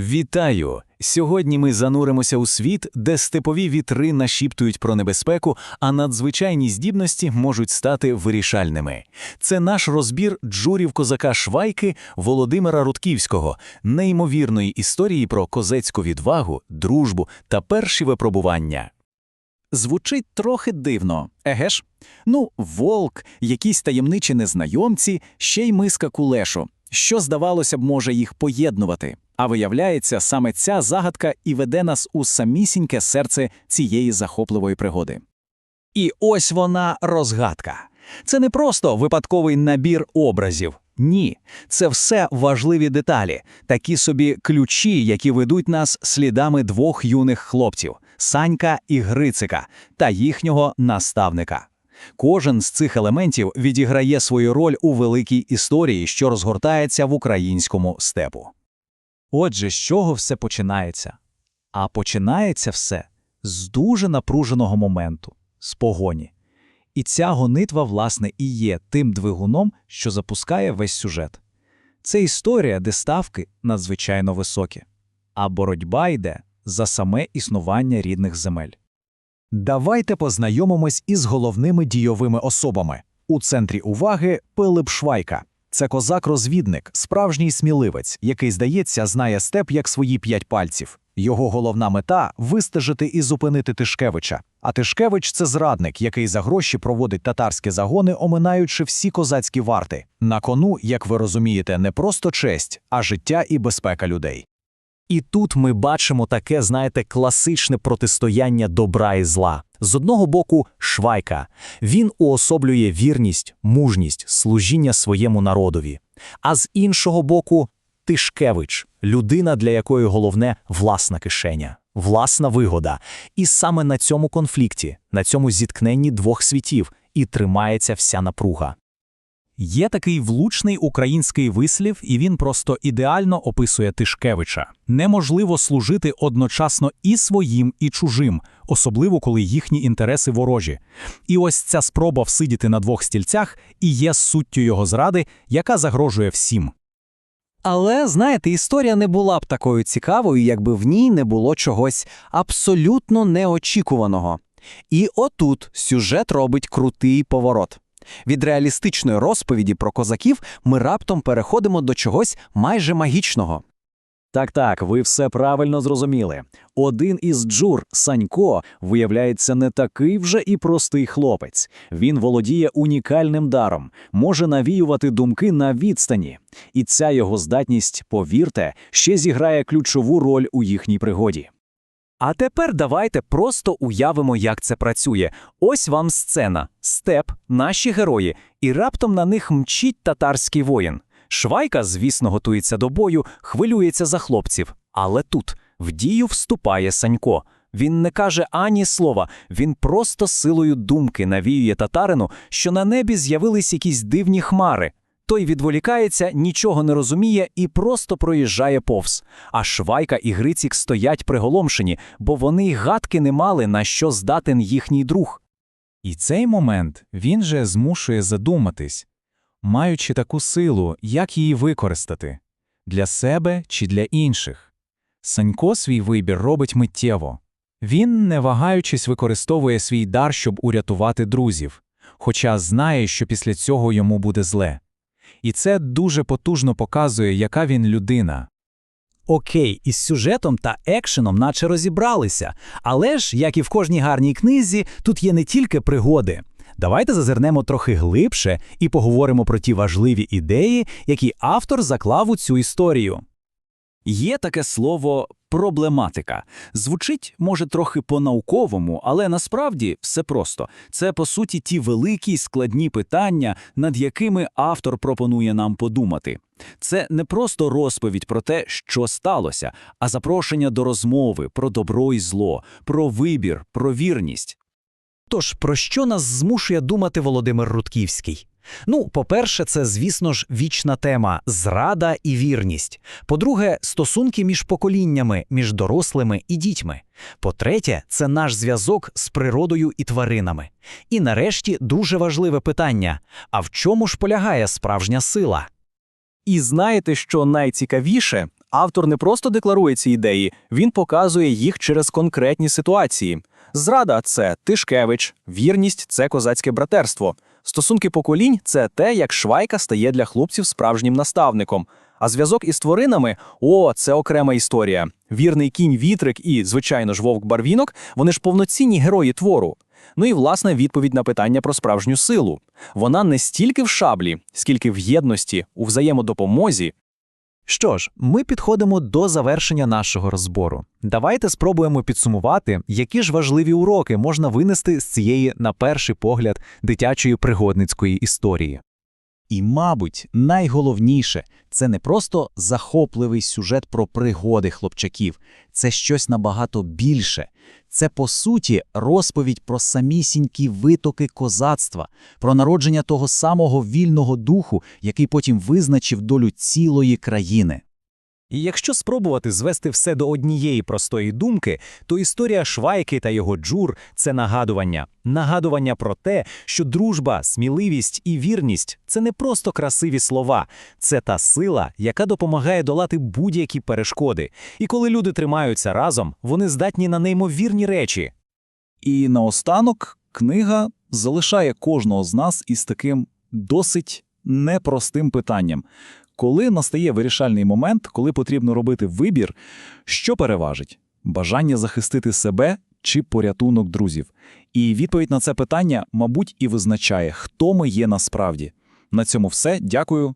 Вітаю! Сьогодні ми зануримося у світ, де степові вітри нашіптують про небезпеку, а надзвичайні здібності можуть стати вирішальними. Це наш розбір джурів козака Швайки Володимира Рудківського, неймовірної історії про козацьку відвагу, дружбу та перші випробування. Звучить трохи дивно, еге ж? Ну, вовк, якісь таємничі незнайомці, ще й миска кулешу. Що, здавалося б, може їх поєднувати? А виявляється, саме ця загадка і веде нас у самісіньке серце цієї захопливої пригоди. І ось вона розгадка. Це не просто випадковий набір образів. Ні, це все важливі деталі, такі собі ключі, які ведуть нас слідами двох юних хлопців Санька і Грицика та їхнього наставника. Кожен з цих елементів відіграє свою роль у великій історії, що розгортається в українському степу. Отже, з чого все починається? А починається все з дуже напруженого моменту, з погоні. І ця гонитва, власне, і є тим двигуном, що запускає весь сюжет. Це історія, де ставки надзвичайно високі, а боротьба йде за саме існування рідних земель. Давайте познайомимось із головними дійовими особами. У центрі уваги Пилип Швайка. Це козак-розвідник, справжній сміливець, який, здається, знає степ як свої п'ять пальців. Його головна мета вистежити і зупинити Тишкевича. А Тишкевич це зрадник, який за гроші проводить татарські загони, оминаючи всі козацькі варти. На кону, як ви розумієте, не просто честь, а життя і безпека людей. І тут ми бачимо таке, знаєте, класичне протистояння добра і зла. З одного боку, Швайка. Він уособлює вірність, мужність, служіння своєму народові. А з іншого боку, Тишкевич людина, для якої головне власна кишеня, власна вигода. І саме на цьому конфлікті, на цьому зіткненні двох світів і тримається вся напруга. Є такий влучний український вислів, і він просто ідеально описує Тишкевича. Неможливо служити одночасно і своїм, і чужим, особливо коли їхні інтереси ворожі. І ось ця спроба всидіти на двох стільцях і є суттю його зради, яка загрожує всім. Але, знаєте, історія не була б такою цікавою, якби в ній не було чогось абсолютно неочікуваного. І отут сюжет робить крутий поворот. Від реалістичної розповіді про козаків ми раптом переходимо до чогось майже магічного. Так, так, ви все правильно зрозуміли. Один із джур, Санько, виявляється не такий вже і простий хлопець. Він володіє унікальним даром, може навіювати думки на відстані. І ця його здатність, повірте, ще зіграє ключову роль у їхній пригоді. А тепер давайте просто уявимо, як це працює. Ось вам сцена, степ, наші герої, і раптом на них мчить татарський воїн. Швайка, звісно, готується до бою, хвилюється за хлопців. Але тут в дію вступає Санько. Він не каже ані слова, він просто силою думки навіює татарину, що на небі з'явились якісь дивні хмари. Той відволікається, нічого не розуміє і просто проїжджає повз. А Швайка і Грицік стоять приголомшені, бо вони й гадки не мали, на що здатен їхній друг. І цей момент він же змушує задуматись, маючи таку силу, як її використати для себе чи для інших. Санько свій вибір робить миттєво. Він, не вагаючись, використовує свій дар, щоб урятувати друзів, хоча знає, що після цього йому буде зле. І це дуже потужно показує, яка він людина. Окей, із сюжетом та екшеном наче розібралися, але ж, як і в кожній гарній книзі, тут є не тільки пригоди. Давайте зазирнемо трохи глибше і поговоримо про ті важливі ідеї, які автор заклав у цю історію. Є таке слово проблематика. Звучить, може, трохи по-науковому, але насправді все просто. Це, по суті, ті великі складні питання, над якими автор пропонує нам подумати. Це не просто розповідь про те, що сталося, а запрошення до розмови про добро і зло, про вибір, про вірність. Тож, про що нас змушує думати Володимир Рудківський? Ну, по-перше, це, звісно ж, вічна тема зрада і вірність. По-друге, стосунки між поколіннями, між дорослими і дітьми. По-третє, це наш зв'язок з природою і тваринами. І нарешті дуже важливе питання: а в чому ж полягає справжня сила? І знаєте, що найцікавіше? Автор не просто декларує ці ідеї, він показує їх через конкретні ситуації. Зрада це Тишкевич, вірність це козацьке братерство. Стосунки поколінь це те, як швайка стає для хлопців справжнім наставником. А зв'язок із тваринами о, це окрема історія. Вірний кінь вітрик і, звичайно ж, вовк барвінок вони ж повноцінні герої твору. Ну і власне відповідь на питання про справжню силу. Вона не стільки в шаблі, скільки в єдності, у взаємодопомозі, Що ж, ми підходимо до завершення нашого розбору. Давайте спробуємо підсумувати, які ж важливі уроки можна винести з цієї, на перший погляд, дитячої пригодницької історії. І, мабуть, найголовніше це не просто захопливий сюжет про пригоди хлопчаків, це щось набагато більше. Це, по суті, розповідь про самісінькі витоки козацтва, про народження того самого вільного духу, який потім визначив долю цілої країни. І якщо спробувати звести все до однієї простої думки, то історія Швайки та його джур це нагадування. Нагадування про те, що дружба, сміливість і вірність це не просто красиві слова, це та сила, яка допомагає долати будь-які перешкоди. І коли люди тримаються разом, вони здатні на неймовірні речі. І наостанок книга залишає кожного з нас із таким досить непростим питанням. Коли настає вирішальний момент, коли потрібно робити вибір, що переважить? Бажання захистити себе чи порятунок друзів? І відповідь на це питання, мабуть, і визначає, хто ми є насправді. На цьому все. Дякую.